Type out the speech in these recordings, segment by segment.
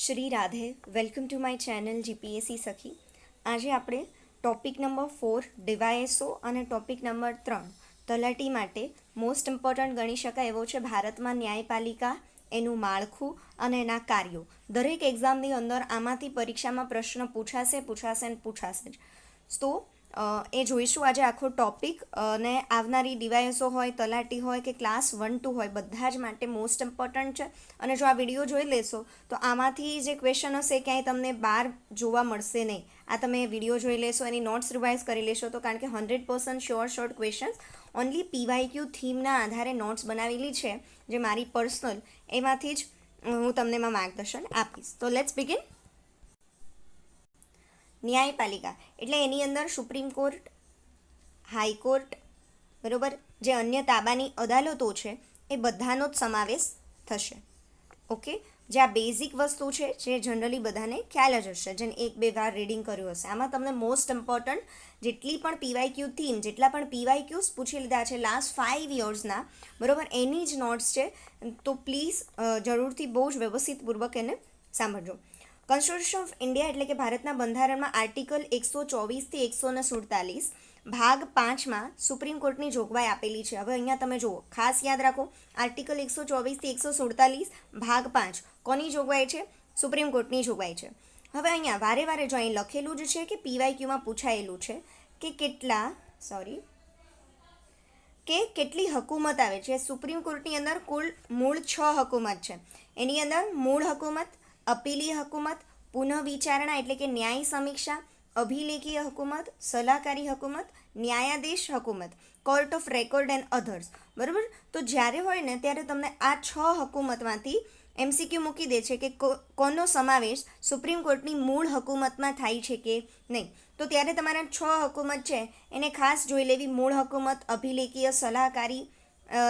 Shri Radhe welcome to my channel GPSC Sakhi આજે આપણે topic number four DYSO અને topic number ત્રણ, તલાટી માટે મોસ્ટ ઇમ્પોર્ટન્ટ ગણી શકાય એવો છે ભારતમાં ન્યાયપાલિકા, એનું માળખું અને એના કાર્યો. દરેક એક્ઝામની અંદર આમાંથી પરીક્ષામાં પ્રશ્ન પૂછાશે પૂછાશે ને પૂછાશે જ. તો એ જોઈશું આજે આખો ટોપિક અને આવનારી ડીવાયએસઓ હોય, તલાટી હોય કે ક્લાસ વન ટુ હોય, બધા જ માટે મોસ્ટ ઇમ્પોર્ટન્ટ છે. અને જો આ વીડિયો જોઈ લેશો, તો આમાંથી જે ક્વેશ્ચન હશે ક્યાંય તમને બહાર જોવા મળશે નહીં. આ તમે વીડિયો જોઈ લેશો, એની નોટ્સ રિવાઇઝ કરી લેશો તો કારણ કે hundred percent sure short questions only PYQ થીમના આધારે નોટ્સ બનાવેલી છે, જે મારી પર્સનલ એમાંથી જ હું તમને એમાં માર્ગદર્શન આપીશ. તો લેટ્સ બિગિન ન્યાયપાલિકા. એટલે એની અંદર સુપ્રીમ કોર્ટ હાઈકોર્ટ બરાબર, જે અન્ય તાબાની અદાલતો છે, એ બધાનો જ સમાવેશ થશે. ઓકે? જે આ બેઝિક વસ્તુ છે, જે જનરલી બધાને ખ્યાલ જ હશે, જેને એક બે વાર રીડિંગ કર્યું હશે. આમાં તમને મોસ્ટ ઇમ્પોર્ટન્ટ જેટલી પણ પીવાય ક્યુ થીમ, જેટલા પણ પીવાય ક્યુઝ પૂછી લીધા છે લાસ્ટ ફાઇવ યર્સના બરોબર, એની જ નોટ્સ છે. તો પ્લીઝ જરૂરથી બહુ જ વ્યવસ્થિતપૂર્વક એને સાંભળજો. કોન્સ્ટિટ્યુશન ઓફ ઇન્ડિયા એટલે કે ભારતના બંધારણમાં આર્ટિકલ એકસો ચોવીસથી એકસો ને સુડતાલીસ, ભાગ પાંચમાં સુપ્રીમ કોર્ટની જોગવાઈ આપેલી છે. હવે અહીંયા તમે જુઓ, ખાસ યાદ રાખો આર્ટિકલ એકસો ચોવીસથી એકસો સુડતાલીસ, ભાગ પાંચ, કોની જોગવાઈ છે? સુપ્રીમ કોર્ટની જોગવાઈ છે. હવે અહીંયા વારે વારે જો અહીં લખેલું જ છે કે પીવાય ક્યુમાં પૂછાયેલું છે કે કેટલા સોરી કે કેટલી હકુમત આવે છે? સુપ્રીમ કોર્ટની અંદર કુલ મૂળ છ હકુમત છે. એની અંદર મૂળ હકુમત અપીલી હકુમત પુનઃ વિચારણા એટલે કે ન્યાય સમીક્ષા, અભિલેખીય હકુમત, સલાહકારી હકુમત, ન્યાયાધીશ હકુમત, court of record and others. બરાબર? તો જ્યારે હોય ને, ત્યારે તમને આ છ હકુમતમાંથી એમસીક્યુ મૂકી દે છે કે કોનો સમાવેશ સુપ્રીમ કોર્ટની મૂળ હકુમતમાં થાય છે કે નહીં. તો ત્યારે તમારા છ હકુમત છે, એને ખાસ જોઈ લેવી. મૂળ હકુમત, અભિલેખીય, સલાહકારી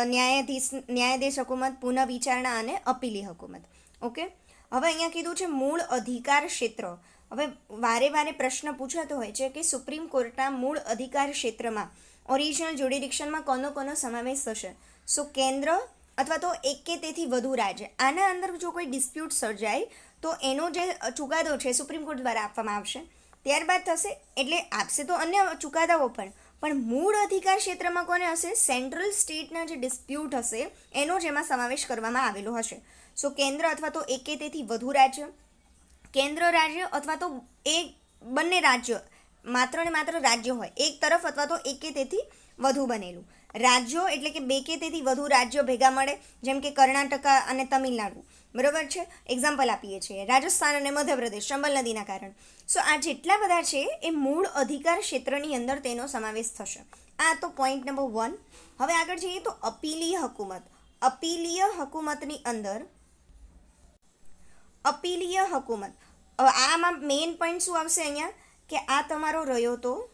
ન્યાયાધીશ ન્યાયાધીશ હકુમત પુનઃ વિચારણા અને અપીલી હકુમત. ઓકે? હવે અહીંયા કીધું છે મૂળ અધિકાર ક્ષેત્ર. હવે વારે વારે પ્રશ્ન પૂછાતો હોય છે કે સુપ્રીમ કોર્ટના મૂળ અધિકાર ક્ષેત્રમાં ઓરિજિનલ જ્યુડિડિક્શનમાં કોનો કોનો સમાવેશ થશે? સો કેન્દ્ર અથવા તો એક કે તેથી વધુ રાજ્ય? આના અંદર જો કોઈ ડિસ્પ્યુટ સર્જાય, તો એનો જે ચુકાદો છે સુપ્રીમ કોર્ટ દ્વારા આપવામાં આવશે. ત્યારબાદ થશે એટલે આપશે તો અન્ય ચુકાદાઓ પણ. પણ મૂળ અધિકાર ક્ષેત્રમાં કોને હશે? સેન્ટ્રલ સ્ટેટના જે ડિસ્પ્યુટ હશે, એનો જેમાં સમાવેશ કરવામાં આવેલો હશે. સો કેન્દ્ર અથવા તો એક તેથી વધુ રાજ્ય, કેન્દ્ર રાજ્ય અથવા તો એક બંને રાજ્ય, માત્ર ને માત્ર રાજ્ય હોય. એક તરફ અથવા તો એક તેથી વધુ બનેલું. રાજ્યો એટલે કે બે કે તેથી વધુ રાજ્યો ભેગા મળે, જેમ કે કર્ણાટકા અને તમિલનાડુ. બરોબર છે? એક્ઝામ્પલ આપીએ છીએ. રાજસ્થાન અને મધ્યપ્રદેશ ચંબલ નદીના કારણ. સો આ જેટલા બધા છે, એ મૂળ અધિકાર ક્ષેત્રની અંદર તેનો સમાવેશ થશે. આ તો પોઈન્ટ નંબર વન હવે આગળ જઈએ તો અપીલીય હકુમત. અપીલીય હકુમતની અંદર અપીલીય હકુમત. આમાં મેઇન પોઈન્ટ શું આવશે અહીંયા? કે આ તમારો રહ્યો તો?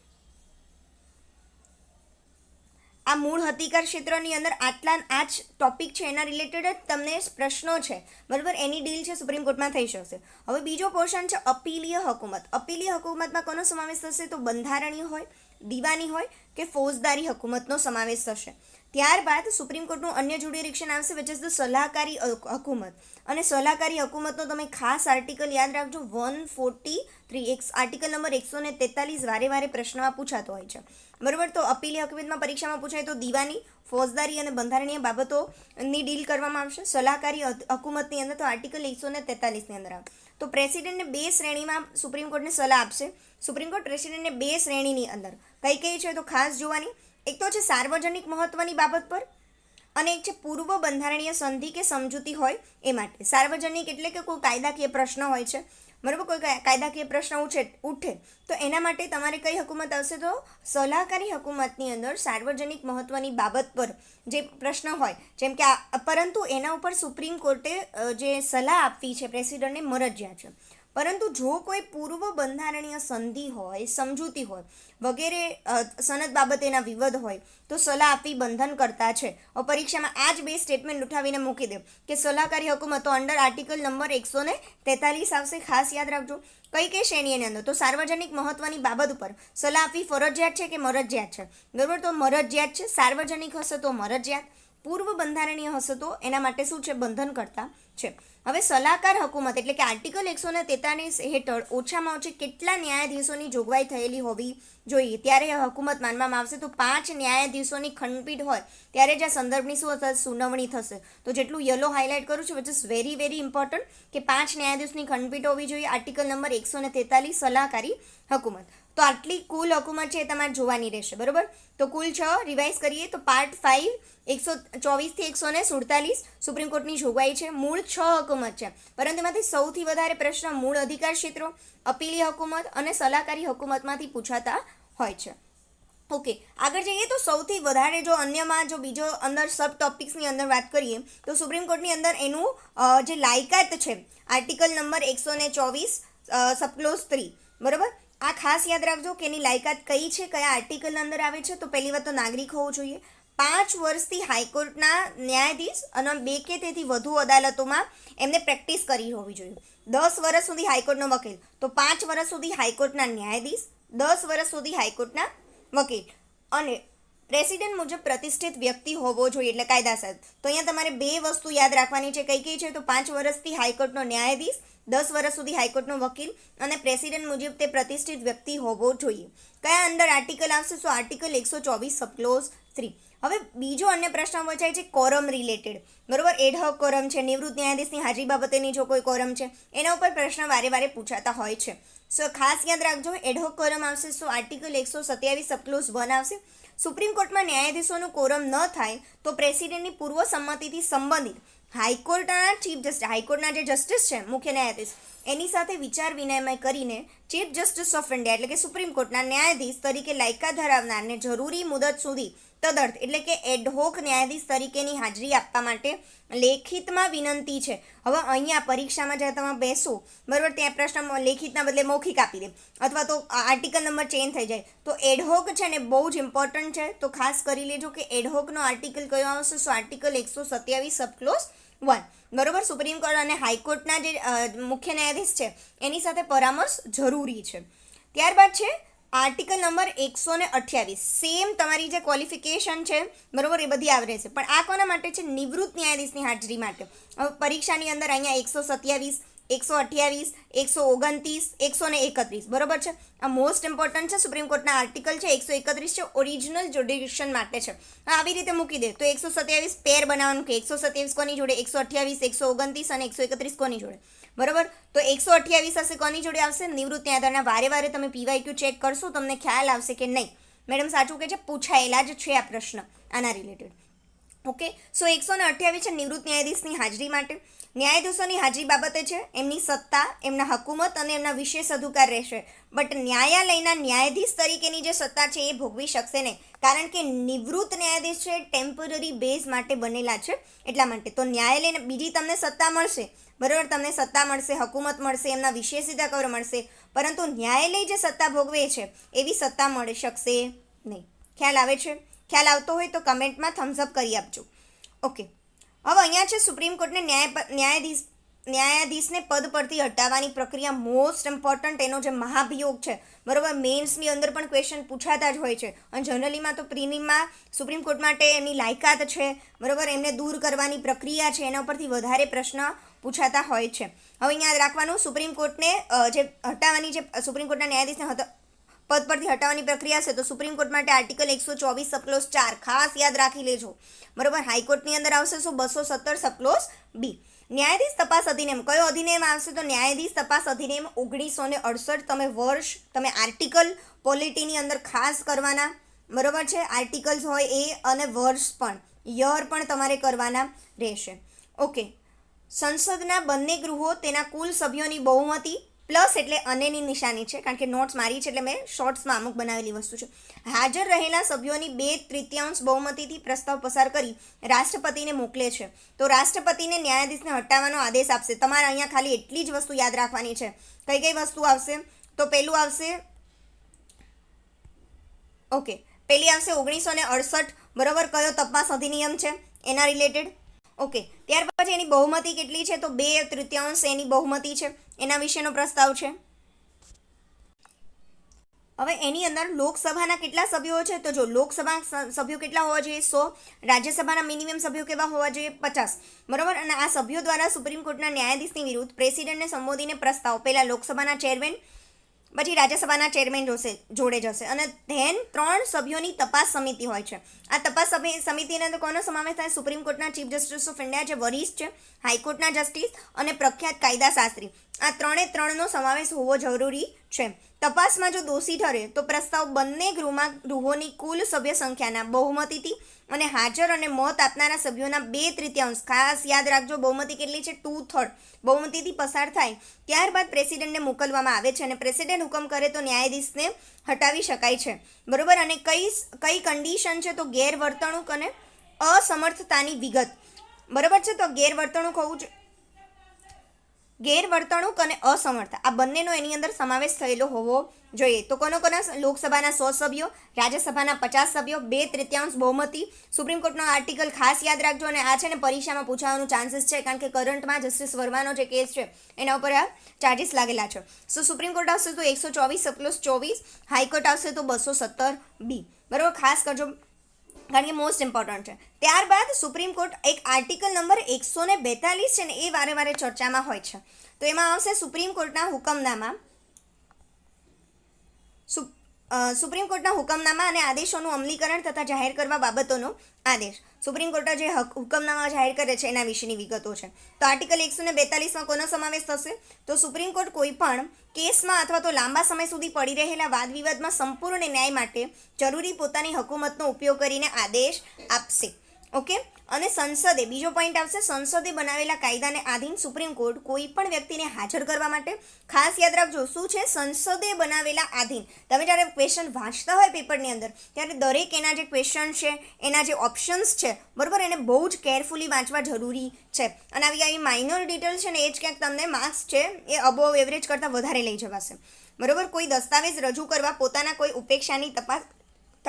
આ મૂળ અધિકાર ક્ષેત્રની અંદર આટલા, આ જ ટોપિક છે, એના રિલેટેડ જ તમને પ્રશ્નો છે. બરાબર? એની ડીલ છે સુપ્રીમ કોર્ટમાં થઈ શકશે. હવે બીજો પોર્શન છે, અપીલીય હકુમત. અપીલીય હકુમતમાં કોનો સમાવેશ થશે? તો બંધારણીય હોય, દીવાની હોય કે ફોજદારી હકુમતનો સમાવેશ થશે. ત્યારબાદ સુપ્રીમ કોર્ટનું અન્ય જ્યુડિરિક્શન આવશે વિચ ઇઝ ધ સલાહકારી હકુમત. અને સલાહકારી હકુમતનો તમે ખાસ આર્ટિકલ યાદ રાખજો વન ફોર્ટી થ્રી એક આર્ટિકલ નંબર એકસો ને તેતાલીસ વારે વારે પ્રશ્નમાં પૂછાતો હોય છે. બરાબર, તો અપીલી હકુમતમાં પરીક્ષામાં પૂછાય તો દીવાની, ફોજદારી અને બંધારણીય બાબતોની ડીલ કરવામાં આવશે. સલાહકારી હકુમતની અંદર તો આર્ટિકલ એકસો ને તેતાલીસની અંદર આવે. તો પ્રેસિડેન્ટને બે શ્રેણીમાં સુપ્રીમ કોર્ટને સલાહ આપશે. સુપ્રીમ કોર્ટ પ્રેસિડેન્ટને બે શ્રેણીની અંદર. કઈ કઈ છે તો ખાસ જોવાની? એક તો છે સાર્વજનિક મહત્વની બાબત પર અને એક છે પૂર્વ બંધારણીય સંધિ કે સમજૂતી હોય એ માટે. સાર્વજનિક એટલે કે કોઈ કાયદાકીય પ્રશ્ન હોય છે. બરાબર? કોઈ કાયદાકીય પ્રશ્ન ઉઠે ઉઠે, તો એના માટે તમારે કઈ હકુમત આવશે? તો સલાહકારી હકુમતની અંદર સાર્વજનિક મહત્વની બાબત પર જે પ્રશ્ન હોય, જેમ કે પરંતુ એના ઉપર સુપ્રીમ કોર્ટે જે સલાહ આપવી છે, પ્રેસિડેન્ટને મરજ્યા છે. પરંતુ જો કોઈ પૂર્વ બંધારણીય સંધિ હોય, સમજૂતી હોય, વગેરે સનદ બાબતેના વિવાદ હોય, તો સલાહ આપવી બંધન કરતા છે પરીક્ષામાં આ જ બે સ્ટેટમેન્ટ ઉઠાવીને મૂકી દે કે સલાહકારી હકુમતો અંડર આર્ટિકલ નંબર એકસો ને તેતાલીસ આવશે. ખાસ યાદ રાખજો. કઈ કઈ શ્રેણીની અંદર? તો સાર્વજનિક મહત્વની બાબત ઉપર સલાહ આપવી ફરજિયાત છે કે મરજિયાત છે? બરાબર? તો મરજિયાત છે. સાર્વજનિક હશે તો મરજિયાત. પૂર્વ બંધારણીય હશે તો એના માટે શું છે? બંધન કરતા છે. હવે સલાહકાર હકુમત એટલે કે આર્ટિકલ એકસો ને તેતાલીસ હેઠળ ઓછામાં ઓછી કેટલા ન્યાયાધીશોની જોગવાઈ થયેલી હોવી જોઈએ? ત્યારે હકુમત માનવામાં આવશે તો પાંચ ન્યાયાધીશોની ખંડપીઠ હોય, ત્યારે જ આ સંદર્ભની શું થશે સુનાવણી થશે? તો જેટલું યલો હાઇલાઇટ કરું છું which is very very important કે પાંચ ન્યાયાધીશની ખંડપીઠ હોવી જોઈએ, આર્ટિકલ નંબર એકસો ને તેતાલીસ સલાહકારી હકુમત. તો આટલી કુલ હકુમત છે એ તમારે જોવાની રહેશે, બરોબર? તો કુલ છ રિવાઇઝ કરીએ તો પાર્ટ ફાઇવ એકસો ચોવીસથી એકસો ને સુડતાલીસ સુપ્રીમ કોર્ટની જોગવાઈ છે. મૂળ છ હકુમત છે. પરંતુ એમાંથી સૌથી વધારે પ્રશ્ન મૂળ અધિકાર ક્ષેત્રો, અપીલી હકુમત અને સલાહકારી હકુમતમાંથી પૂછાતા હોય છે. ઓકે, આગળ જઈએ તો સૌથી વધારે જો અન્યમાં જો બીજો અંદર સબ ટોપિક્સની અંદર વાત કરીએ, તો સુપ્રીમ કોર્ટની અંદર એનું જે લાયકાત છે આર્ટિકલ નંબર એકસો ને ચોવીસ સબક્લોઝ થ્રી બરાબર? આ ખાસ યાદ રાખજો કે એની લાયકાત કઈ છે, કયા આર્ટિકલ અંદર આવે છે, તો પહેલી વાત તો નાગરિક હોવું જોઈએ. પાંચ વર્ષથી હાઈકોર્ટના ન્યાયાધીશ અને બે કે તેથી વધુ અદાલતોમાં એમને પ્રેક્ટિસ કરી હોવી જોઈએ. દસ વર્ષ સુધી હાઈકોર્ટનો વકીલ. તો પાંચ વર્ષ સુધી હાઈકોર્ટના ન્યાયાધીશ, દસ વર્ષ સુધી હાઈકોર્ટના વકીલ. અને પ્રેસિડેન્ટ મુજબ પ્રતિષ્ઠિત વ્યક્તિ હોવો જોઈએ એટલે કાયદાસર. તો અહીંયા તમારે બે વસ્તુ યાદ રાખવાની છે, કઈ કઈ છે? તો પાંચ વર્ષથી હાઈકોર્ટનો ન્યાયાધીશ દસ વર્ષ સુધી હાઈકોર્ટનો વકીલ અને પ્રેસિડેન્ટ મુજબ તે પ્રતિષ્ઠિત વ્યક્તિ હોવો જોઈએ. કયા અંદર આર્ટિકલ આવશે? સો આર્ટિકલ એકસો ચોવીસ સબક્લોઝ થ્રી. હવે બીજો અન્ય પ્રશ્ન પૂછાય છે કોરમ રિલેટેડ. બરોબર? એડહક કોરમ છે, નિવૃત્ત ન્યાયાધીશની હાજરી બાબતેની જો કોઈ કોરમ છે, એના ઉપર પ્રશ્ન વારે વારે પૂછાતા હોય છે. સો ખાસ યાદ રાખજો એડહોક કોરમ આવશે, સો આર્ટિકલ એકસો સત્યાવીસ સબક્લોઝ વન આવશે. સુપ્રીમ કોર્ટમાં ન્યાયાધીશોનું કોરમ ન થાય, તો પ્રેસિડેન્ટની પૂર્વ સંમતિથી સંબંધિત હાઈકોર્ટના ચીફ જસ્ટિસ હાઈકોર્ટના જે જસ્ટિસ છે, મુખ્ય ન્યાયાધીશ, એની સાથે વિચાર વિનિમય કરીને ચીફ જસ્ટિસ ઓફ ઇન્ડિયા એટલે કે સુપ્રીમ કોર્ટના ન્યાયાધીશ તરીકે લાયકા ધરાવનારને જરૂરી મુદત સુધી તદર્થ, એટલે કે એડહોક ન્યાયાધીશ તરીકેની હાજરી આપવા માટે લેખિતમાં વિનંતી છે. હવે અહીંયા પરીક્ષામાં જ્યારે તમે બેસો, બરાબર, ત્યાં પ્રશ્ન લેખિતના બદલે મૌખિક આપી દે, અથવા તો આર્ટિકલ નંબર ચેન્જ થઈ જાય. તો એડહોક છે ને બહુ જ ઇમ્પોર્ટન્ટ છે. તો ખાસ કરી લેજો કે એડહોકનો આર્ટિકલ કયો આવશે? સો આર્ટિકલ એકસો સત્યાવીસ સબક્લોઝ વન બરોબર? સુપ્રીમ કોર્ટ અને હાઈકોર્ટના જે મુખ્ય ન્યાયાધીશ છે, એની સાથે પરામર્શ જરૂરી છે. ત્યારબાદ છે, આર્ટિકલ નંબર એકસો ને અઠ્યાવીસ. સેમ તમારી જે ક્વોલિફિકેશન છે, બરોબર, એ બધી આવરે છે પણ આ કોના માટે છે? નિવૃત્ત ન્યાયાધીશની હાજરી માટે. હવે પરીક્ષાની અંદર અહીંયા એકસો સત્યાવીસ એકસો અઠ્યાવીસ, એકસો ઓગણત્રીસ, એકસો ને એકત્રીસ. બરોબર છે? આ મોસ્ટ ઇમ્પોર્ટન્ટ છે સુપ્રીમ કોર્ટના આર્ટિકલ છે, એકસો એકત્રીસ છે ઓરિજિનલ જોડિશન માટે છે. આવી રીતે મૂકી દે, તો એકસો સત્યાવીસ પેર બનાવવાનું કે એકસો સત્યાવીસ કોની જોડે? એકસો અઠ્યાવીસ, એકસો ઓગણત્રીસ અને એકસો એકત્રીસ કોની જોડે? બરોબર? તો એકસો અઠ્યાવીસ હશે કોની જોડે આવશે? નિવૃત્ત આધારના વારે વારે તમે પીવાયક્યુ ચેક કરશો, તમને ખ્યાલ આવશે કે નહીં. મેડમ સાચું કે છે, પૂછાયેલા જ છે આ પ્રશ્ન, આના રિલેટેડ ઓકે? સો એકસો ને અઠ્યાવીસ છે નિવૃત્ત ન્યાયાધીશની હાજરી માટે. ન્યાયાધીશોની હાજરી બાબતે છે, એમની સત્તા, એમના હકુમત અને એમના વિશેષ અધિકાર રહેશે. બટ ન્યાયાલયના ન્યાયાધીશ તરીકેની જે સત્તા છે એ ભોગવી શકશે નહીં. કારણ કે નિવૃત્ત ન્યાયાધીશ છે, ટેમ્પરરી બેઝ માટે બનેલા છે. એટલા માટે તો ન્યાયાલયને બીજી તમને સત્તા મળશે. બરાબર? તમને સત્તા મળશે, હકુમત મળશે, એમના વિશેષ કવર મળશે. પરંતુ ન્યાયાલય જે સત્તા ભોગવે છે, એવી સત્તા મળી શકશે નહીં. ખ્યાલ આવે છે? ખ્યાલ આવતો હોય તો કમેન્ટમાં થમ્સઅપ કરી આપજો. ઓકે હવે અહીંયા છે સુપ્રીમ કોર્ટને ન્યાય ન્યાયાધીશ, ન્યાયાધીશને પદ પરથી હટાવવાની પ્રક્રિયા મોસ્ટ ઇમ્પોર્ટન્ટ એનો જે મહાભિયોગ છે, બરોબર? મેન્સની અંદર પણ ક્વેશ્ચન પૂછાતા જ હોય છે. અને જનરલીમાં તો પ્રિલિમમાં સુપ્રીમ કોર્ટ માટે એમની લાયકાત છે, બરોબર? એમને દૂર કરવાની પ્રક્રિયા છે, એના ઉપરથી વધારે પ્રશ્ન પૂછાતા હોય છે. હવે યાદ રાખવાનું સુપ્રીમ કોર્ટને જે હટાવવાની જે સુપ્રીમ કોર્ટના ન્યાયાધીશને પદ પરથી હટાવવાની પ્રક્રિયા છે, તો સુપ્રીમ કોર્ટ માટે આર્ટિકલ એકસો ચોવીસ સપ્લોસ ચાર ખાસ યાદ રાખી લેજો. બરોબર? હાઈકોર્ટની અંદર આવશે શું બસો સત્તર સપ્લોસ બી. ન્યાયાધીશ તપાસ અધિનિયમ, કયો અધિનિયમ આવશે? તો ન્યાયાધીશ તપાસ અધિનિયમ ઓગણીસો ને અડસઠ, તમે વર્ષ, તમે આર્ટિકલ પોલિટીની અંદર ખાસ કરવાના. બરોબર છે? આર્ટિકલ્સ હોય એ અને વર્ષ પણ, યર પણ તમારે કરવાના રહેશે. ઓકે. સંસદના બંને ગૃહો તેના કુલ સભ્યોની બહુમતી પ્લસ એટલે અનેની નિશાની છે, કારણ કે નોટ્સ મારી છે એટલે મેં શોર્ટ્સમાં અમુક બનાવેલી વસ્તુ છે. હાજર રહેલા સભ્યોની બે તૃતીયાંશ બહુમતીથી પ્રસ્તાવ પસાર કરી રાષ્ટ્રપતિને મોકલે છે. તો રાષ્ટ્રપતિને ન્યાયાધીશને હટાવવાનો આદેશ આપશે. તમારે અહીંયા ખાલી એટલી જ વસ્તુ યાદ રાખવાની છે. કઈ કઈ વસ્તુ આવશે? તો પહેલું આવશે, ઓકે. પહેલી આવશે ઓગણીસો ને અડસઠ, બરોબર? કયો તપાસ અધિનિયમ છે? એના રિલેટેડ? ઓકે. ત્યાર પછી એની બહુમતી કેટલી છે? તો બે તૃતીયાંશ એની બહુમતી છે. એના વિશેનો પ્રસ્તાવ છે. હવે એની અંદર લોકસભાના કેટલા સભ્યો છે? તો જો લોકસભા સભ્યો કેટલા હોવા જોઈએ? સો. રાજ્યસભાના મિનિમમ સભ્યો કેવા હોવા જોઈએ? પચાસ. બરાબર? અને આ સભ્યો દ્વારા સુપ્રીમ કોર્ટના ન્યાયાધીશની વિરુદ્ધ પ્રેસિડેન્ટને સંબોધીને પ્રસ્તાવ. પહેલા લોકસભાના ચેરમેન પછી રાજ્યસભાના ચેરમેન જોશે, જોડે જશે. અને ધેન ત્રણ સભ્યોની તપાસ સમિતિ હોય છે. આ તપાસ સમિ- સમિતિની અંદર કોનો સમાવેશ થાય? સુપ્રીમ કોર્ટના ચીફ જસ્ટિસ ઓફ ઇન્ડિયા જે વરિષ્ઠ છે, હાઈકોર્ટના જસ્ટિસ અને પ્રખ્યાત કાયદાશાસ્ત્રી. આ ત્રણે ત્રણનો સમાવેશ હોવો જરૂરી છે. તપાસમાં જો દોષી ઠરે, તો પ્રસ્તાવ બંને ગૃહમાં, ગૃહોની કુલ સભ્ય સંખ્યાના બહુમતીથી અને હાજર અને મત આપનારા સભ્યોના બે તૃતીયાંશ. ખાસ યાદ રાખજો, બહુમતી કેટલી છે? ટુ થર્ડ બહુમતીથી પસાર થાય, ત્યારબાદ પ્રેસિડેન્ટને મોકલવામાં આવે છે અને પ્રેસિડેન્ટ હુકમ કરે તો ન્યાયાધીશને હટાવી શકાય છે. બરોબર? અને કઈ કઈ કન્ડિશન છે? તો ગેરવર્તણૂક અને અસમર્થતાની વિગત. બરોબર છે? તો ગેરવર્તણૂક હોવું ગેરવર્તણૂક અને અસમર્થ આ બંનેનો એની અંદર સમાવેશ થયેલો હોવો જોઈએ. તો કોનો કોના? લોકસભાના સો સભ્યો, રાજ્યસભાના પચાસ સભ્યો, બે તૃતીયાંશ બહુમતી. સુપ્રીમ કોર્ટનો આર્ટિકલ ખાસ યાદ રાખજો અને આ છે ને પરીક્ષામાં પૂછાવાનું ચાન્સીસ છે કારણ કે કરંટમાં જસ્ટિસ વર્માનો જે કેસ છે, એના ઉપર આ ચાર્જીસ લાગેલા છે. સો સુપ્રીમ કોર્ટ આવશે તો એકસો ચોવીસ પ્લસ ચોવીસ હાઈકોર્ટ આવશે તો બસો સત્તર બી બરાબર? ખાસ કરજો કારણ કે મોસ્ટ ઇમ્પોર્ટન્ટ છે. ત્યારબાદ સુપ્રીમ કોર્ટ એક આર્ટિકલ નંબર એકસો ને બેતાલીસ છે ને એ વારે વારે ચર્ચામાં હોય છે. તો એમાં આવશે સુપ્રીમ કોર્ટના હુકમનામા. સુપ્રીમ કોર્ટના હુકમનામા અને આદેશોનું અમલીકરણ તથા જાહેર કરવા બાબતોનો આદેશ. સુપ્રીમ કોર્ટ જે હુકમનામા જાહેર કરે છે એના વિશેની વિગતો છે. તો આર્ટિકલ એકસો ને બેતાલીસમાં કોનો સમાવેશ થશે? તો સુપ્રીમ કોર્ટ કોઈ પણ કેસમાં અથવા તો લાંબા સમય સુધી પડી રહેલા વાદ વિવાદમાં સંપૂર્ણ ન્યાય માટે જરૂરી પોતાની હકુમતનો ઉપયોગ કરીને આદેશ આપશે. ઓકે? અને સંસદે, બીજો પોઈન્ટ આવશે, સંસદે બનાવેલા કાયદાને આધીન સુપ્રીમ કોર્ટ કોઈ પણ વ્યક્તિને હાજર કરવા માટે ખાસ યાદ રાખજો, શું છે? સંસદે બનાવેલા આધીન. તમે જ્યારે ક્વેશ્ચન વાંચતા હોય પેપરની અંદર, ત્યારે દરેક એના જે ક્વેશ્ચન છે, એના જે ઓપ્શન્સ છે, બરાબર? એને બહુ જ કેરફુલી વાંચવા જરૂરી છે. અને આવી આવી માઇનર ડિટેલ છે ને, એ જ ક્યાંક તમને માર્ક્સ છે, એ અબોવ એવરેજ કરતાં વધારે લઈ જવાશે. બરાબર? કોઈ દસ્તાવેજ રજૂ કરવા, પોતાના કોઈ ઉપેક્ષાની તપાસ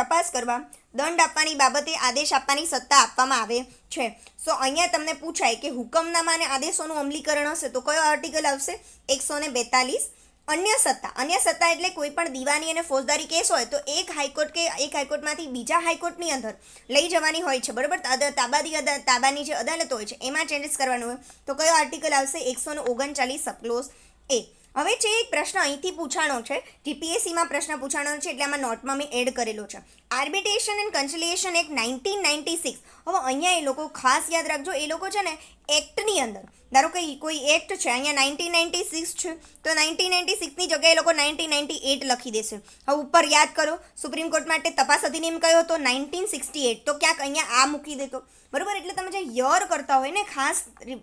તપાસ કરવા દંડ આપવાની બાબતે આદેશ આપવાની સત્તા આપવામાં આવે છે. સો અહીંયા તમને પૂછાય કે હુકમનામા અને આદેશોનું અમલીકરણ હશે તો કયો આર્ટિકલ આવશે? એકસો ને બેતાલીસ. અન્ય સત્તા. અન્ય સત્તા એટલે કોઈ પણ દીવાની અને ફોજદારી કેસ હોય તો એક હાઈકોર્ટ કે એક હાઈકોર્ટમાંથી બીજા હાઈકોર્ટની અંદર લઈ જવાની હોય છે. બરાબર? તાબાની તાબાની જે અદાલત હોય છે, એમાં ચેન્જીસ કરવાનું હોય તો કયો આર્ટિકલ આવશે? એકસો ઓગણચાલીસ સપ્લોસ એ. હવે જે એક પ્રશ્ન અહીંથી પૂછાણો છે જીપીએસસીમાં પ્રશ્ન પૂછાણો છે, એટલે આમાં નોટમાં મેં એડ કરેલો છે. Arbitration and conciliation act nineteen ninety six હવે અહીંયા એ લોકો ખાસ યાદ રાખજો, એ લોકો છે ને એક્ટની અંદર, ધારો કે કોઈ એક્ટ છે, અહીંયા નાઇન્ટીન નાઇન્ટી સિક્સ છે, તો નાઇન્ટીન નાઇન્ટી સિક્સની જગ્યાએ એ લોકો નાઇન્ટીન નાઇન્ટી એટ લખી દેશે. હવે ઉપર યાદ કરો, સુપ્રીમ કોર્ટ માટે તપાસ અધિનિયમ કયો હતો? Nineteen sixty eight. તો ક્યાંક અહીંયા આ મૂકી દેતો બરાબર? એટલે તમે જે યર કરતા હોય ને, ખાસ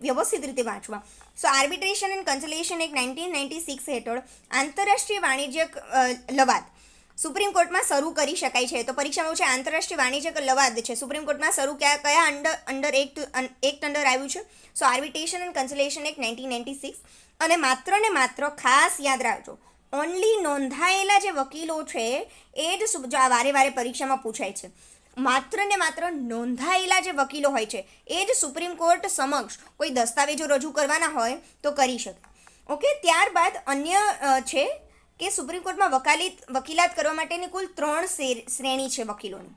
વ્યવસ્થિત રીતે વાંચવા. સો આર્બિટ્રેશન એન્ડ કન્સલેશન એક નાઇન્ટીન નાઇન્ટી સિક્સ હેઠળ આંતરરાષ્ટ્રીય વાણિજ્યક લવાદ. સુપ્રીમ કોર્ટમાં શરૂ કરી શકાય છે. તો પરીક્ષામાં છે આંતરરાષ્ટ્રીય વાણિજ્યક લવાદ છે. સુપ્રીમ કોર્ટમાં શરૂ કયા કયા under under act act under આવ્યું છે? સો આર્બિટેશન એન્ડ કન્સલેશન એક નાઇન્ટીન નાઇન્ટી સિક્સ. અને માત્ર ને માત્ર ખાસ યાદ રાખજો, ઓનલી નોંધાયેલા જે વકીલો છે, એ જ જો આ વારે વારે પરીક્ષામાં પૂછાય છે. માત્ર ને માત્ર નોંધાયેલા જે વકીલો હોય છે, એ જ સુપ્રીમ કોર્ટ સમક્ષ કોઈ દસ્તાવેજો રજૂ કરવાના હોય તો કરી શકે. ઓકે, ત્યારબાદ અન્ય છે કે સુપ્રીમ કોર્ટમાં વકાલીત વકીલાત કરવા માટેની કુલ ત્રણ શ્રેણી છે વકીલોની.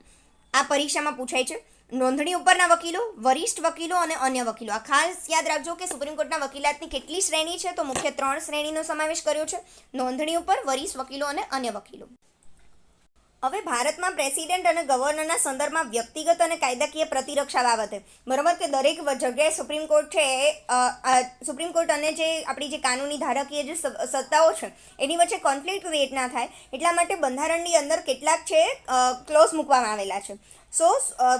આ પરીક્ષામાં પૂછાય છે, નોંધણી ઉપરના વકીલો, વરિષ્ઠ વકીલો અને અન્ય વકીલો. આ ખાસ યાદ રાખજો કે સુપ્રીમ કોર્ટના વકીલાતની કેટલી શ્રેણી છે, તો મુખ્ય ત્રણ શ્રેણીનો સમાવેશ કર્યો છે, નોંધણી ઉપર વરિષ્ઠ વકીલો અને અન્ય વકીલો. હવે ભારતમાં પ્રેસિડેન્ટ અને ગવર્નરના સંદર્ભમાં વ્યક્તિગત અને કાયદાકીય પ્રતિરક્ષા બાબતે. બરાબર કે દરેક જગ્યાએ સુપ્રીમ કોર્ટ છે એ, સુપ્રીમ કોર્ટ અને જે આપણી જે કાનૂની ધારાકીય જે સત્તાઓ છે એની વચ્ચે કોન્ફ્લિક્ટ ક્રિએટ ના થાય એટલા માટે બંધારણની અંદર કેટલાક છે ક્લોઝ મૂકવામાં આવેલા છે. સો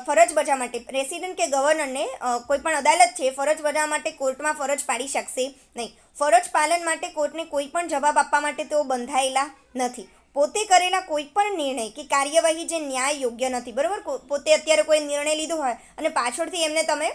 ફરજ બજાવવા માટે પ્રેસિડેન્ટ કે ગવર્નરને કોઈપણ કોઈ પણ અદાલત છે ફરજ બજાવવા માટે કોર્ટમાં ફરજ પાડી શકશે નહીં. ફરજ પાલન માટે કોર્ટને કોઈ પણ જવાબ આપવા માટે તેઓ બંધાયેલા નથી. પોતે કરેલા કોઈ પણ નિર્ણય કે કાર્યવાહી જે ન્યાય યોગ્ય નથી, બરાબર? પોતે અત્યારે કોઈ નિર્ણય લીધો હોય અને પાછળથી એમને તમે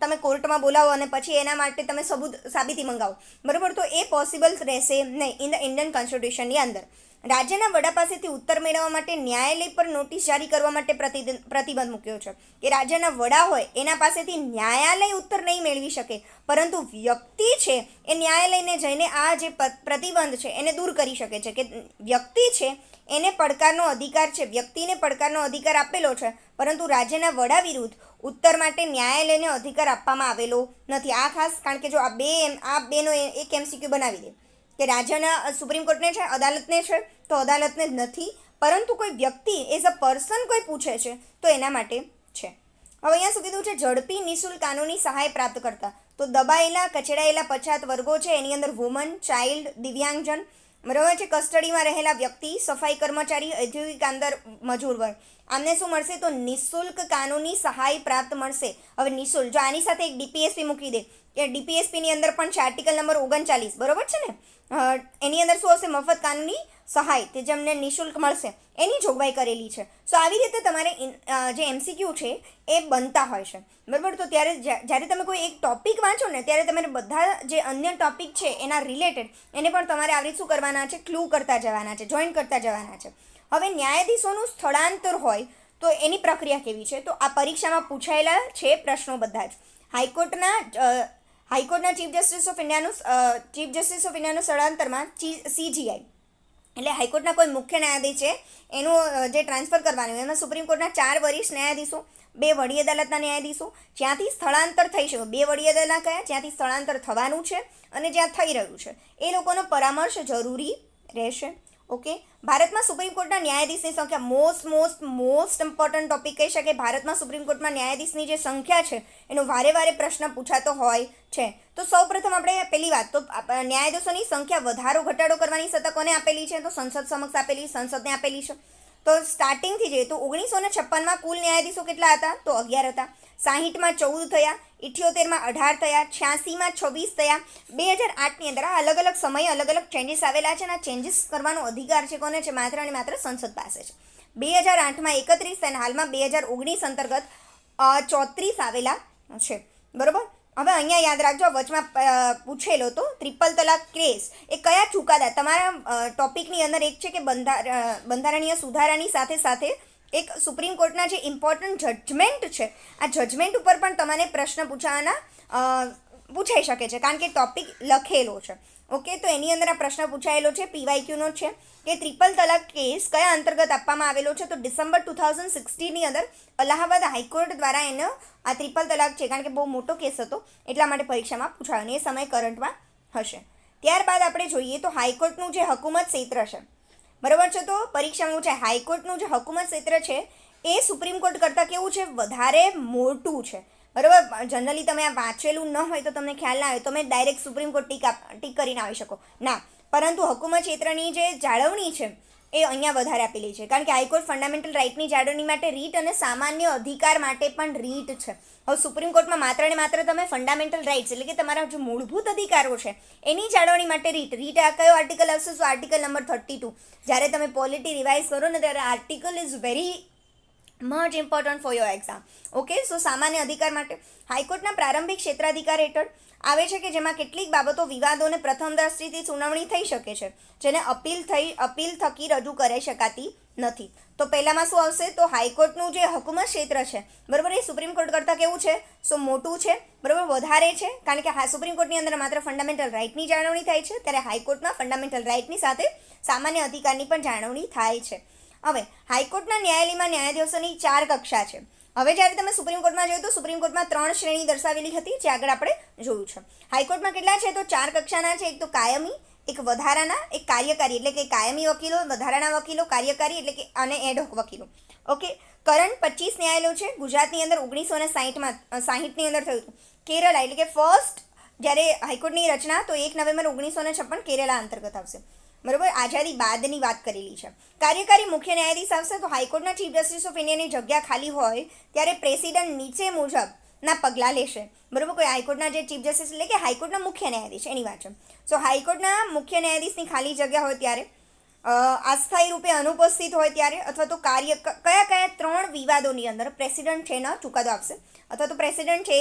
તમે કોર્ટમાં બોલાવો અને પછી એના માટે તમે સબૂત સાબિતી મંગાવો. બરાબર? તો એ પોસિબલ રહેશે નહીં, ઇન ધ ઇન્ડિયન કોન્સ્ટિટ્યુશનની અંદર. રાજ્યના વડા પાસેથી ઉત્તર મેળવવા માટે ન્યાયાલય પર નોટિસ જારી કરવા માટે પ્રતિબંધ મૂક્યો છે કે રાજ્યના વડા હોય, એના પાસેથી ન્યાયાલય ઉત્તર નહીં મેળવી શકે. પરંતુ વ્યક્તિ છે, એ ન્યાયાલયને જઈને આ જે પ્રતિબંધ છે, એને દૂર કરી શકે છે કે વ્યક્તિ છે, એને પડકારનો અધિકાર છે, વ્યક્તિને પડકારનો અધિકાર આપેલો છે. પરંતુ રાજ્યના વડા વિરુદ્ધ ઉત્તર માટે ન્યાયાલયને અધિકાર આપવામાં આવેલો નથી. આ ખાસ કારણ કે જો આ બે એમ આ બેનો એક એમસીક્યુ બનાવી દે. કે રાજ્યના સુપ્રીમ કોર્ટને છે, અદાલતને છે, તો અદાલતને નથી. પરંતુ કોઈ વ્યક્તિ, એઝ અ પર્સન કોઈ પૂછે છે, તો એના માટે છે. હવે અહીંયા શું કીધું છે? ઝડપી નિઃશુલ્ક કાનૂની સહાય પ્રાપ્ત કરતા. તો દબાયેલા, કચડાયેલા પછાત વર્ગો છે, એની અંદર વુમન ચાઇલ્ડ દિવ્યાંગજન. બરાબર છે? કસ્ટડીમાં રહેલા વ્યક્તિ, સફાઈ કર્મચારી, ઔદ્યોગિક અંદર મજૂર વર્ગ. આમને શું મળશે? તો નિઃશુલ્ક કાનૂની સહાય પ્રાપ્ત મળશે. હવે નિઃશુલ્ક, જો આની સાથે એક ડીપીએસપી મૂકી દે કે ડીપીએસપીની અંદર પણ છે આર્ટિકલ નંબર ઓગણચાલીસ, બરોબર છે ને? એની અંદર શું હશે? મફત કાનૂની સહાય, તે જેમને નિઃશુલ્ક મળશે, એની જોગવાઈ કરેલી છે. સો આવી રીતે તમારે જે એમસીક્યુ છે, એ બનતા હોય છે. બરાબર? તો ત્યારે જ્યારે તમે કોઈ એક ટોપિક વાંચો ને, ત્યારે તમારે બધા જે અન્ય ટોપિક છે, એના રિલેટેડ એને પણ તમારે આવી શું કરવાના છે? ક્લુ કરતા જવાના છે જોઈન કરતા જવાના છે. હવે ન્યાયાધીશોનું સ્થળાંતર હોય, તો એની પ્રક્રિયા કેવી છે? તો આ પરીક્ષામાં પૂછાયેલા છે પ્રશ્નો બધા જ. હાઈકોર્ટના હાઈકોર્ટના ચીફ જસ્ટિસ ઓફ ઇન્ડિયાનું ચીફ જસ્ટિસ ઓફ ઇન્ડિયાનું સ્થળાંતરમાં સીજીઆઈ એટલે હાઈકોર્ટના કોઈ મુખ્ય ન્યાયાધીશ છે, એનું જે ટ્રાન્સફર કરવાનું એમાં સુપ્રીમ કોર્ટના ચાર વરિષ્ઠ ન્યાયાધીશો, બે વડી અદાલતના ન્યાયાધીશો, જ્યાંથી સ્થળાંતર થઈ શકે, બે વડી અદાલત કયા, જ્યાંથી સ્થળાંતર થવાનું છે અને જ્યાં થઈ રહ્યું છે. એ લોકોનો પરામર્શ જરૂરી રહેશે. ઓકે ભારતમાં સુપ્રીમ કોર્ટના ન્યાયાધીશની સંખ્યા most most most important topic કહી શકે ભારતમાં સુપ્રીમ કોર્ટમાં ન્યાયાધીશની જે સંખ્યા છે, એનો વારે વારે પ્રશ્ન પૂછાતો હોય છે. તો સૌપ્રથમ આપણે પહેલી વાત, તો ન્યાયાધીશોની સંખ્યા વધારો, ઘટાડો કરવાની સત્તા કોને આપેલી છે? તો સંસદ સમક્ષ આપેલી, સંસદને આપેલી છે. તો સ્ટાર્ટિંગથી જોઈએ તો ઓગણીસો ને છપ્પનમાં કુલ ન્યાયાધીશો કેટલા હતા? તો અગિયાર હતા. સાહીઠમાં ચૌદ થયા, ઇઠ્યોતેરમાં અઢાર થયા, છ્યાસીમાં છવ્વીસ થયા. બે હજાર આઠની અંદર આ અલગ અલગ સમયે અલગ અલગ ચેન્જીસ આવેલા છે અને આ ચેન્જીસ કરવાનો અધિકાર છે કોને છે? માત્ર અને માત્ર સંસદ પાસે છે. બે હજાર આઠમાં એકત્રીસ અને હાલમાં બે હજાર ઓગણીસ અંતર્ગત ચોત્રીસ આવેલા છે. બરોબર? હવે અહીંયા યાદ રાખજો, વચમાં પૂછેલો તો ટ્રિપલ તલાક કેસ. એ કયા ચુકાદા? તમારા ટોપિકની અંદર એક છે કે બંધાર બંધારણીય સુધારાની સાથે સાથે એક સુપ્રીમ કોર્ટના જે ઇમ્પોર્ટન્ટ જજમેન્ટ છે, આ જજમેન્ટ ઉપર પણ તમને પ્રશ્ન પૂછવાના પૂછાઈ શકે છે. કારણ કે ટોપિક લખેલો છે. ઓકે, તો એની અંદર આ પ્રશ્ન પૂછાયેલો છે પીવાયક્યુનો છે કે ટ્રિપલ તલાક કેસ કયા અંતર્ગત આપવામાં આવેલો છે? તો ડિસેમ્બર ટુ થાઉઝન્ડ સિક્સટીની અંદર અલ્હાબાદ હાઈકોર્ટ દ્વારા એનો આ ટ્રિપલ તલાક છે, કારણ કે બહુ મોટો કેસ હતો, એટલા માટે પરીક્ષામાં પૂછાયો, અને એ સમય કરંટમાં હશે. ત્યારબાદ આપણે જોઈએ તો હાઈકોર્ટનું જે હકુમત ક્ષેત્ર છે, બરાબર છે? તો પરીક્ષામાં છે હાઈકોર્ટનું જે હકુમત ક્ષેત્ર છે, એ સુપ્રીમ કોર્ટ કરતાં કેવું છે? વધારે મોટું છે. બરાબર જનરલી તમે આ વાંચેલું ન હોય તો તમને ખ્યાલ ના આવે તમે direct supreme court tick tick કરીને આવી શકો. ના, પરંતુ હકુમત ક્ષેત્રની જે જાળવણી છે, એ અહીંયા વધારે આપેલી છે. કારણ કે હાઈકોર્ટ ફંડામેન્ટલ રાઇટની જાળવણી માટે રીટ અને સામાન્ય અધિકાર માટે પણ રીટ છે. હવે સુપ્રીમ કોર્ટમાં માત્ર ને માત્ર તમે ફંડામેન્ટલ રાઇટ્સ એટલે કે તમારા જે મૂળભૂત અધિકારો છે, એની જાળવણી માટે રીટ. રીટ આ કયો આર્ટિકલ આવશે? So article number thirty two જ્યારે તમે પોલિટી રિવાઇઝ કરો ને ત્યારે article is very much important for your exam okay so સામાન્ય અધિકાર માટે હાઈકોર્ટના પ્રારંભિક ક્ષેત્રાધિકાર હેઠળ આવે છે કે જેમાં કેટલીક બાબતો વિવાદોને પ્રથમ દ્રષ્ટિથી સુનાવણી થઈ શકે છે, જેને અપીલ થઈ, અપીલ થકી રજૂ કરી શકાતી નથી. તો પહેલામાં શું આવશે? તો હાઈકોર્ટનું જે હકુમત ક્ષેત્ર છે, બરાબર, એ સુપ્રીમ કોર્ટ કરતાં કેવું છે? સો મોટું છે, બરાબર, વધારે છે, કારણ કે હા, સુપ્રીમ કોર્ટની અંદર માત્ર ફંડામેન્ટલ રાઇટની જાળવણી થાય છે, ત્યારે હાઈકોર્ટમાં ફંડામેન્ટલ રાઇટની સાથે સામાન્ય અધિકારની પણ જાળવણી થાય છે. હવે, હાઈકોર્ટના ન્યાયાલયમાં ન્યાયાધીશોની ચાર કક્ષા છે. હવે જ્યારે તમે સુપ્રીમ કોર્ટમાં જોયું તો સુપ્રીમ કોર્ટમાં ત્રણ શ્રેણી દર્શાવેલી હતી, જે આગળ આપણે જોયું છે. હાઈકોર્ટમાં કેટલા છે તો ચાર કક્ષાના છે, એક તો કાયમી, એક વધારાના, એક કાર્યકારી, એટલે કે કાયમી વકીલો, વધારાના વકીલો, કાર્યકારી, એટલે કે અને એડહોક વકીલો. ઓકે કરંટ પચીસ ન્યાયાલયો છે, ગુજરાતની અંદર ઓગણીસો અને સાહીઠમાં સાહીઠની અંદર થયું હતું. કેરળા એટલે કે ફર્સ્ટ જ્યારે હાઈકોર્ટની રચના, તો એક નવેમ્બર ઓગણીસો ને છપ્પન કેરળા અંતર્ગત આવશે. બરોબર? આઝાદી બાદની વાત કરેલી છે. કાર્યકારી મુખ્ય ન્યાયાધીશ આવશે તો હાઈકોર્ટના ચીફ જસ્ટિસ ઓફ ઇન્ડિયાની જગ્યા ખાલી હોય ત્યારે પ્રેસિડન્ટ નીચે મુજબના પગલાં લેશે. બરોબર? કોઈ હાઈકોર્ટના જે ચીફ જસ્ટિસ એટલે કે હાઈકોર્ટના મુખ્ય ન્યાયાધીશ, એની વાત છે. સો હાઈકોર્ટના મુખ્ય ન્યાયાધીશની ખાલી જગ્યા હોય ત્યારે અસ્થાયી રૂપે અનુપસ્થિત હોય ત્યારે અથવા તો કાર્ય કયા કયા ત્રણ વિવાદોની અંદર પ્રેસિડન્ટ છે એનો ચુકાદો આપશે? અથવા તો પ્રેસિડન્ટ છે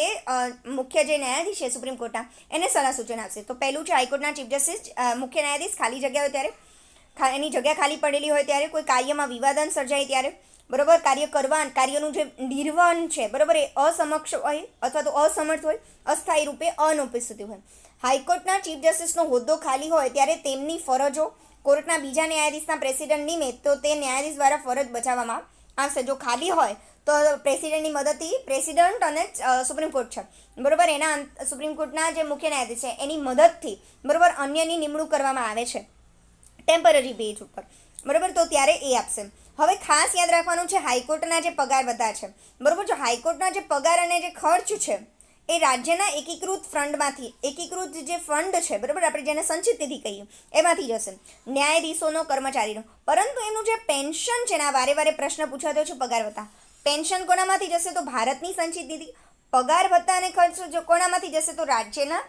મુખ્ય જે ન્યાયાધીશ છે સુપ્રીમ કોર્ટના, એને સલાહ સૂચન આપશે. તો પહેલું છે હાઈકોર્ટના ચીફ જસ્ટિસ મુખ્ય ન્યાયાધીશ ખાલી જગ્યા હોય ત્યારે એની જગ્યા ખાલી પડેલી હોય ત્યારે કોઈ કાર્યમાં વિવાદન સર્જાય ત્યારે, બરોબર, કાર્ય કરવા કાર્યનું જે નિર્વહન છે, બરોબર, એ અસમક્ષ હોય અથવા તો અસમર્થ હોય, અસ્થાયી રૂપે અનુપસ્થિત હોય. હાઈકોર્ટના ચીફ જસ્ટિસનો હોદ્દો ખાલી હોય ત્યારે તેમની ફરજો કોર્ટના બીજા ન્યાયાધીશના પ્રેસિડન્ટ નિમે તો તે ન્યાયાધીશ દ્વારા ફરજ બચાવવામાં આવશે. જો ખાલી હોય તો પ્રેસિડન્ટની મદદથી પ્રેસિડન્ટ અને સુપ્રીમ કોર્ટ છે. બરાબર, એના સુપ્રીમ કોર્ટના જે મુખ્ય ન્યાયાધીશ છે, એની મદદથી, બરાબર, અન્યની નિમણૂક કરવામાં આવે છે. ટેમ્પરરી બેઝ ઉપર. બરાબર, તો ત્યારે એ આપશે. હવે ખાસ યાદ રાખવાનું છે, હાઈકોર્ટના જે પગાર બધા છે. બરાબર, જો હાઈકોર્ટના જે પગાર અને જે ખર્ચ છે એ રાજ્યના એકીકૃત ફંડમાંથી, એકીકૃત જે ફંડ છે, બરાબર? આપણે જેને સંચિત નિધિ કહીએ, એમાંથી જશે. ન્યાયાધીશોનો કર્મચારીનો. પરંતુ એનું જે પેન્શન છે ને વારે વારે પ્રશ્ન પૂછાતો છે પગાર વત્તા. પેન્શન કોનામાંથી જશે તો ભારતની સંચિત નિધિ? પગાર ભત્તા અને ખર્ચ જો કોનામાંથી જશે તો રાજ્યના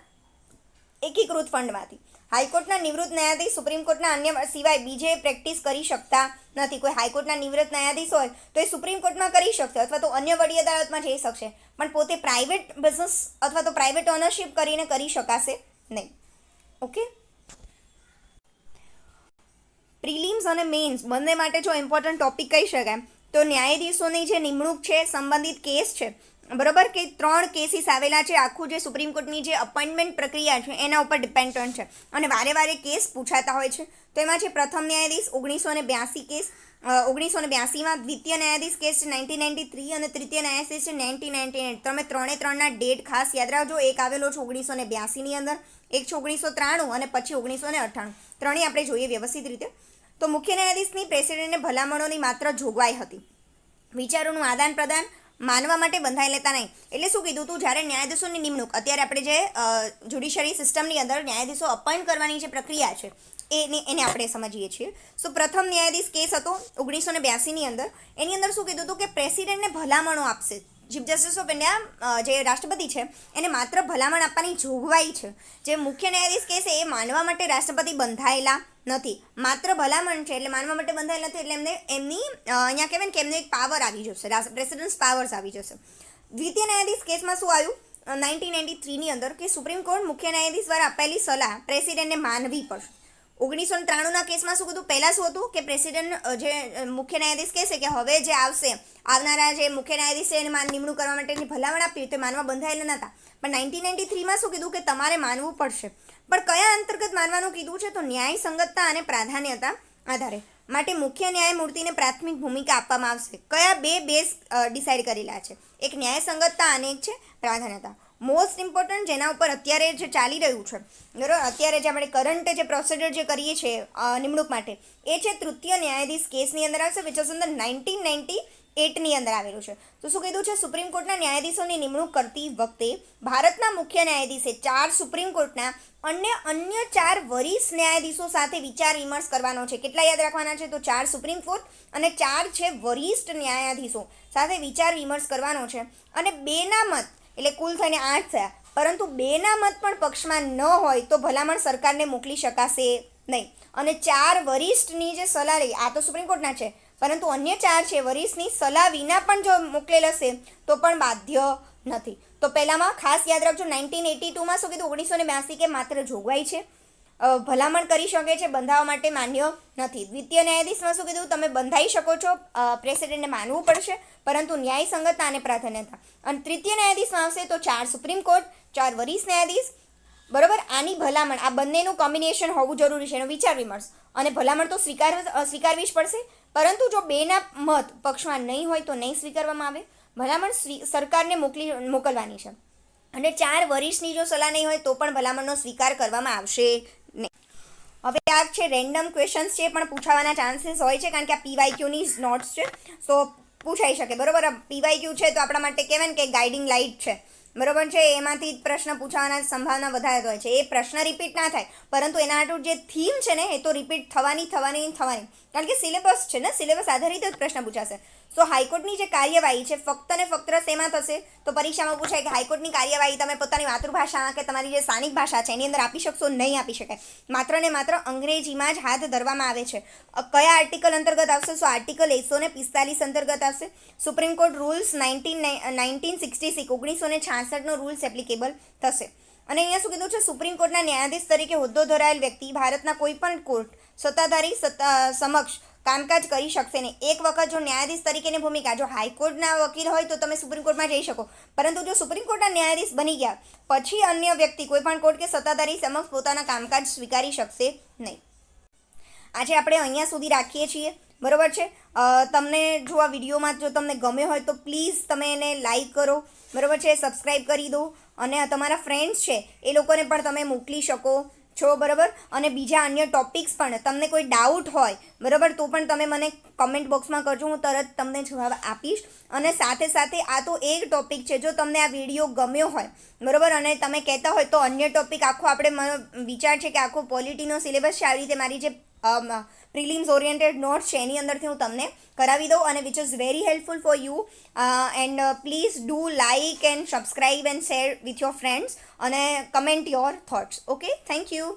એકીકૃત ફંડમાંથી. હાઈકોર્ટના નિવૃત્ત ન્યાયાધીશ, સુપ્રીમ કોર્ટના અન્ય સિવાય બીજે પ્રેક્ટિસ કરી શકતા નથી. કોઈ હાઈકોર્ટના નિવૃત્ત ન્યાયાધીશ હોય તો એ સુપ્રીમ કોર્ટમાં કરી શકશે અથવા તો અન્ય વડી અદાલતમાં જઈ શકશે, પણ પોતે પ્રાઇવેટ બિઝનેસ અથવા તો પ્રાઇવેટ ઓનરશિપ કરીને કરી શકાશે નહીં. ઓકે પ્રિલિમ્સ અને મેઇન્સ બંને માટે જો ઇમ્પોર્ટન્ટ ટોપિક કહી શકાય, તો ન્યાયાધીશોની જે નિમણૂક છે, સંબંધિત કેસ છે બરોબર કે ત્રણ કેસીસ આવેલા છે. આખું જે સુપ્રીમ કોર્ટની જે અપોઇન્ટમેન્ટ પ્રક્રિયા છે, એના ઉપર ડિપેન્ડન્ટ છે. અને વારે વારે કેસ પૂછાતા હોય છે. તો એમાં છે, પ્રથમ ન્યાયાધીશ ઓગણીસો ને બ્યાસી કેસ ઓગણીસો ને બ્યાસીમાં દ્વિતીય ન્યાયાધીશ કેસ છે નાઇન્ટીન નાઇન્ટી થ્રી અને તૃતીય ન્યાયાધીશ છે નાઇન્ટીન નાઇન્ટી એટ તમે ત્રણે ત્રણના ડેટ ખાસ યાદ રાખજો. એક આવેલો છે ઓગણીસો ને બ્યાસીની અંદર, એક છે ઓગણીસો ત્રાણું અને પછી ઓગણીસો ને અઠ્ઠાણું ત્રણેય આપણે જોઈએ વ્યવસ્થિત રીતે. તો મુખ્ય ન્યાયાધીશની પ્રેસિડેન્ટને ભલામણોની માત્ર જોગવાઈ હતી. વિચારોનું આદાન પ્રદાન માનવા માટે બંધાઈ લેતા નહીં. એટલે શું કીધું તું? જ્યારે ન્યાયાધીશોની નિમણૂક, અત્યારે આપણે જે જ્યુડિશરી સિસ્ટમની અંદર ન્યાયાધીશો અપોઇન્ટ કરવાની જે પ્રક્રિયા છે એને એને આપણે સમજીએ છીએ. સો પ્રથમ ન્યાયાધીશ કેસ હતો ઓગણીસો ને બ્યાસીની અંદર. એની અંદર શું કીધું હતું કે પ્રેસિડેન્ટને ભલામણો આપશે. ચીફ જસ્ટિસ ઓફ ઇન્ડિયા જે રાષ્ટ્રપતિ છે, એને માત્ર ભલામણ આપવાની જોગવાઈ છે. જે મુખ્ય ન્યાયાધીશ કેસ એ માનવા માટે રાષ્ટ્રપતિ બંધાયેલા નથી. માત્ર ભલામણ છે એટલે માનવા માટે બંધાયેલ નથી, એટલે એમને એમની અહીંયા કહેવાય ને કે એમને એક પાવર આવી જશે પ્રેસિડન્સ પાવર્સ આવી જશે. દ્વિતીય ન્યાયાધીશ કેસમાં શું આવ્યું? નાઇન્ટીન નાઇન્ટી થ્રીની અંદર કે સુપ્રીમ કોર્ટ મુખ્ય ન્યાયાધીશ દ્વારા આપેલી સલાહ પ્રેસિડેન્ટને માનવી પડશે ઓગણીસો ત્રાણુંના કેસમાં શું કીધું? પહેલાં શું હતું કે પ્રેસિડેન્ટ જે મુખ્ય ન્યાયાધીશ કહેશે કે હવે જે આવશે, આવનારા જે મુખ્ય ન્યાયાધીશ છે એને માન નિમણૂક કરવા માટેની ભલામણ આપી તે માનવા બંધાયેલા નહોતા પણ નાઇન્ટીન નાઇન્ટી થ્રીમાં શું કીધું કે તમારે માનવું પડશે. પણ કયા અંતર્ગત માનવાનું કીધું છે? તો ન્યાય સંગતતા અને પ્રાધાન્યતા આધારે. માટે મુખ્ય ન્યાયમૂર્તિને પ્રાથમિક ભૂમિકા આપવામાં આવશે. કયા બે બેઝ ડિસાઇડ કરેલા છે? એક ન્યાય સંગતતા અને એક છે પ્રાધાન્યતા. મોસ્ટ ઇમ્પોર્ટન્ટ જેના ઉપર અત્યારે જે ચાલી રહ્યું છે, બરાબર? અત્યારે જે આપણે કરંટ જે પ્રોસિડર જે કરીએ છીએ નિમણૂક માટે, એ છે તૃતીય ન્યાયાધીશ કેસની અંદર આવશે વિચ વોઝ અંદર નાઇન્ટીન નાઇન્ટી એટની અંદર આવેલું છે. તો શું કીધું છે? સુપ્રીમ કોર્ટના ન્યાયાધીશોની નિમણૂક કરતી વખતે ભારતના મુખ્ય ન્યાયાધીશે ચાર સુપ્રીમ કોર્ટના અન્ય અન્ય ચાર વરિષ્ઠ ન્યાયાધીશો સાથે વિચાર વિમર્શ કરવાનો છે. કેટલા યાદ રાખવાના છે? તો ચાર સુપ્રીમ કોર્ટ અને ચાર છે વરિષ્ઠ ન્યાયાધીશો સાથે વિચાર વિમર્શ કરવાનો છે. અને બેના મત એટલે કુલ થઈને આઠ થયા. પરંતુ બેના મત પણ પક્ષમાં ન હોય તો ભલામણ સરકારને મોકલી શકાશે નહીં. અને ચાર વરિષ્ઠની જે સલાહ લઈ આ તો સુપ્રીમ કોર્ટના છે, પરંતુ અન્ય ચાર છે, વરિષ્ઠની સલાહ વિના પણ જો મોકલેલ હશે, તો પણ બાધ્ય નથી. તો પહેલામાં ખાસ યાદ રાખજો, નાઇન્ટીન એટી ટુમાં શું કીધું? ઓગણીસો ને બ્યાસી કે માત્ર જોગવાઈ છે? ભલામણ કરી શકે છે બંધાવવા માટે માન્ય નથી. દ્વિતીય ન્યાયાધીશમાં શું કીધું? તમે બંધાઈ શકો છો પ્રેસિડેન્ટને માનવું પડશે, પરંતુ ન્યાય સંગતતા અને પ્રાધાન્યતા. અને તૃતીય ન્યાયાધીશમાં આવશે તો ચાર સુપ્રીમ કોર્ટ, ચાર વરિષ્ઠ ન્યાયાધીશ. બરોબર? આની ભલામણ, આ બંનેનું કોમ્બિનેશન હોવું જરૂરી છે, એનો વિચાર વિમર્શ. અને ભલામણ તો સ્વીકાર સ્વીકારવી જ પડશે. પરંતુ જો બેના મત પક્ષમાં નહીં હોય તો નહીં સ્વીકારવામાં આવે. ભલામણ સરકારને મોકલી, મોકલવાની છે. અને ચાર વરિષ્ઠની જો સલાહ નહીં હોય તો પણ ભલામણનો સ્વીકાર કરવામાં આવશે. હવે આ છે રેન્ડમ ક્વેશ્ચન્સ છે પણ પૂછાવાના ચાન્સીસ હોય છે, કારણ કે આ પીવાયક્યુની નોટ્સ છે. સો પૂછાઈ શકે, બરોબર? પીવાયક્યુ છે, તો આપણા માટે કહેવાય ને કે ગાઈડિંગ લાઇટ છે. બરોબર છે? એમાંથી પ્રશ્ન પૂછાવાના સંભાવના વધારે હોય છે. એ પ્રશ્ન રિપીટ ના થાય, પરંતુ એના હાટું જે થીમ છે ને, એ તો રિપીટ થવાની થવાની થવાની. કારણ કે સિલેબસ છે ને, સિલેબસ આધારિત જ પ્રશ્ન પૂછાશે. સો હાઈકોર્ટની જે કાર્યવાહી છે, ફક્ત ને ફક્ત શેમાં થશે? તો પરીક્ષામાં પૂછાય કે હાઈકોર્ટની કાર્યવાહી તમે પોતાની માતૃભાષામાં કે તમારી જે સ્થાનિક ભાષા છે, એની અંદર આપી શકશો, નહીં આપી શકાય. માત્ર ને માત્ર અંગ્રેજીમાં જ હાથ ધરવામાં આવે છે. કયા આર્ટિકલ અંતર્ગત આવશે? સો આર્ટિકલ એકસો ને પિસ્તાલીસ અંતર્ગત આવશે. Supreme court rules nineteen nineteen sixty six ઓગણીસો ને છાસઠનો રૂલ્સ એપ્લિકેબલ થશે. અને અહીંયા શું કીધું છે? સુપ્રીમ કોર્ટના ન્યાયાધીશ તરીકે હોદ્દો ધરાયેલ વ્યક્તિ ભારતના કોઈ પણ કોર્ટ સત્તાધારી સત્તા સમક્ષ કામકાજ કરી શકશે નહીં. એક વખત જો ન્યાયાધીશ તરીકેની ભૂમિકા, જો હાઈકોર્ટના વકીલ હોય તો તમે સુપ્રીમ કોર્ટમાં જઈ શકો. પરંતુ જો સુપ્રીમ કોર્ટના ન્યાયાધીશ બની ગયા, પછી અન્ય વ્યક્તિ, કોઈ પણ કોર્ટ કે સત્તાધારી સમક્ષ પોતાના કામકાજ સ્વીકારી શકશે નહીં. આજે આપણે અહીંયા સુધી રાખીએ છીએ. બરોબર છે? તમને જો આ વિડીયોમાં જો તમને ગમ્યો હોય તો પ્લીઝ તમે એને લાઈક કરો. બરોબર છે? સબસ્ક્રાઈબ કરી દો. અને તમારા ફ્રેન્ડ્સ છે, એ લોકોને પણ તમે મોકલી શકો. છો, બરાબર? અને બીજા અન્ય ટોપિક્સ પણ. તમને કોઈ ડાઉટ હોય, બરાબર? તો પણ તમે મને કમેન્ટ બોક્સમાં કરજો, હું તરત તમને જવાબ આપીશ. અને સાથે સાથે આ તો એક ટોપિક છે, જો તમને આ વીડિયો ગમ્યો હોય, બરાબર? અને તમે કહેતા હોય તો અન્ય ટોપિક આખો આપણે વિચાર છે કે આખો પોલિટીનો સિલેબસ છે, આવી રીતે મારી જે પ્રિલિમ્સ ઓરિએન્ટેડ નોટ્સ છે, એની અંદરથી હું તમને કરાવી દઉં અને which is very helpful for you and please do like and subscribe and share with your friends અને comment your thoughts okay thank you